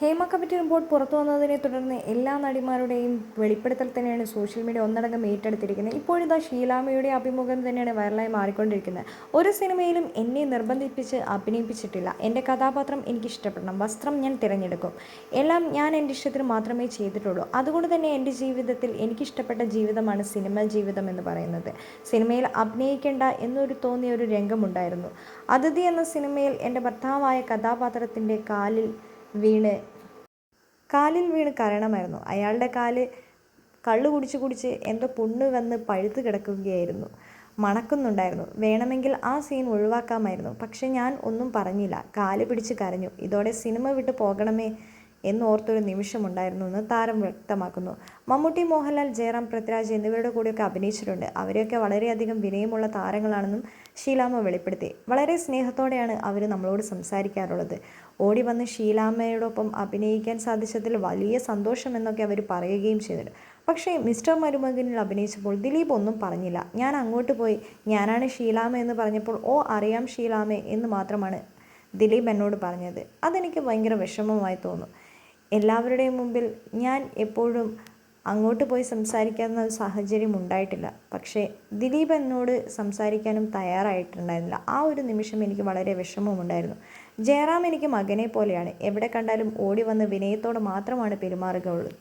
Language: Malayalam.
ഹേമ കമ്മിറ്റി റിപ്പോർട്ട് പുറത്തു വന്നതിനെ തുടർന്ന് എല്ലാ നടിമാരുടെയും വെളിപ്പെടുത്തൽ തന്നെയാണ് സോഷ്യൽ മീഡിയ ഒന്നടങ്കം ഏറ്റെടുത്തിരിക്കുന്നത്. ഇപ്പോഴിതാ ഷീലാമയുടെ അഭിമുഖം തന്നെയാണ് വൈറലായി മാറിക്കൊണ്ടിരിക്കുന്നത്. ഒരു സിനിമയിലും എന്നെ നിർബന്ധിപ്പിച്ച് അഭിനയിപ്പിച്ചിട്ടില്ല. എന്റെ കഥാപാത്രം എനിക്ക് ഇഷ്ടപ്പെടണം വസ്ത്രം ഞാൻ തിരഞ്ഞെടുക്കും. എല്ലാം ഞാൻ എന്റെ ഇഷ്ടത്തിന് മാത്രമേ ചെയ്തിട്ടുള്ളൂ. അതുകൊണ്ട് തന്നെ എന്റെ ജീവിതത്തിൽ എനിക്കിഷ്ടപ്പെട്ട ജീവിതമാണ് സിനിമ ജീവിതം എന്ന് പറയുന്നത്. സിനിമയിൽ അഭിനയിക്കേണ്ട എന്നൊരു തോന്നിയ ഒരു രംഗമുണ്ടായിരുന്നു. അതിഥി എന്ന സിനിമയിൽ എന്റെ ഭർത്താവായ കഥാപാത്രത്തിന്റെ കാലിൽ വീണ്. കാലിൽ വീണ് കരണമായിരുന്നു അയാളുടെ കാൽ കള്ളു കുടിച്ച് കുടിച്ച് എന്തോ പുണ്ണ് വന്ന് പഴുത്ത് കിടക്കുകയായിരുന്നു. മണക്കുന്നുണ്ടായിരുന്നു. വേണമെങ്കിൽ ആ സീൻ ഒഴിവാക്കാമായിരുന്നു. പക്ഷെ ഞാൻ ഒന്നും പറഞ്ഞില്ല. കാൽ പിടിച്ച് കരഞ്ഞു. ഇതോടെ സിനിമ വിട്ട് പോകണമേ എന്നോർത്തൊരു നിമിഷമുണ്ടായിരുന്നു എന്ന് താരം വ്യക്തമാക്കുന്നു. മമ്മൂട്ടി മോഹൻലാൽ ജയറാം പൃഥ്വിരാജ് എന്നിവരുടെ കൂടെയൊക്കെ അഭിനയിച്ചിട്ടുണ്ട്. അവരെയൊക്കെ വളരെയധികം വിനയമുള്ള താരങ്ങളാണെന്നും ഷീലാമ്മ വെളിപ്പെടുത്തി. വളരെ സ്നേഹത്തോടെയാണ് അവർ നമ്മളോട് സംസാരിക്കാറുള്ളത്. ഓടി വന്ന് ഷീലാമ്മയോടൊപ്പം അഭിനയിക്കാൻ സാധിച്ചതിൽ വലിയ സന്തോഷമെന്നൊക്കെ അവർ പറയുകയും ചെയ്തിട്ടുണ്ട്. പക്ഷേ മിസ്റ്റർ മരുമകനിൽ അഭിനയിച്ചപ്പോൾ ദിലീപ് ഒന്നും പറഞ്ഞില്ല. ഞാൻ അങ്ങോട്ട് പോയി ഞാനാണ് ഷീലാമ എന്ന് പറഞ്ഞപ്പോൾ ഓ അറിയാം ഷീലാമേ എന്ന് മാത്രമാണ് ദിലീപ് എന്നോട് പറഞ്ഞത്. അതെനിക്ക് ഭയങ്കര വിഷമമായി തോന്നും. എല്ലാവരുടെയും മുമ്പിൽ ഞാൻ എപ്പോഴും അങ്ങോട്ട് പോയി സംസാരിക്കാവുന്ന ഒരു സാഹചര്യം ഉണ്ടായിട്ടില്ല. പക്ഷേ ദിലീപ് എന്നോട് സംസാരിക്കാനും തയ്യാറായിട്ടുണ്ടായിരുന്നില്ല. ആ ഒരു നിമിഷം എനിക്ക് വളരെ വിഷമമുണ്ടായിരുന്നു. ജയറാം എനിക്ക് മകനെ പോലെയാണ്. എവിടെ കണ്ടാലും ഓടി വന്ന് വിനയത്തോടെ മാത്രമാണ് പെരുമാറുകയുള്ളൂ.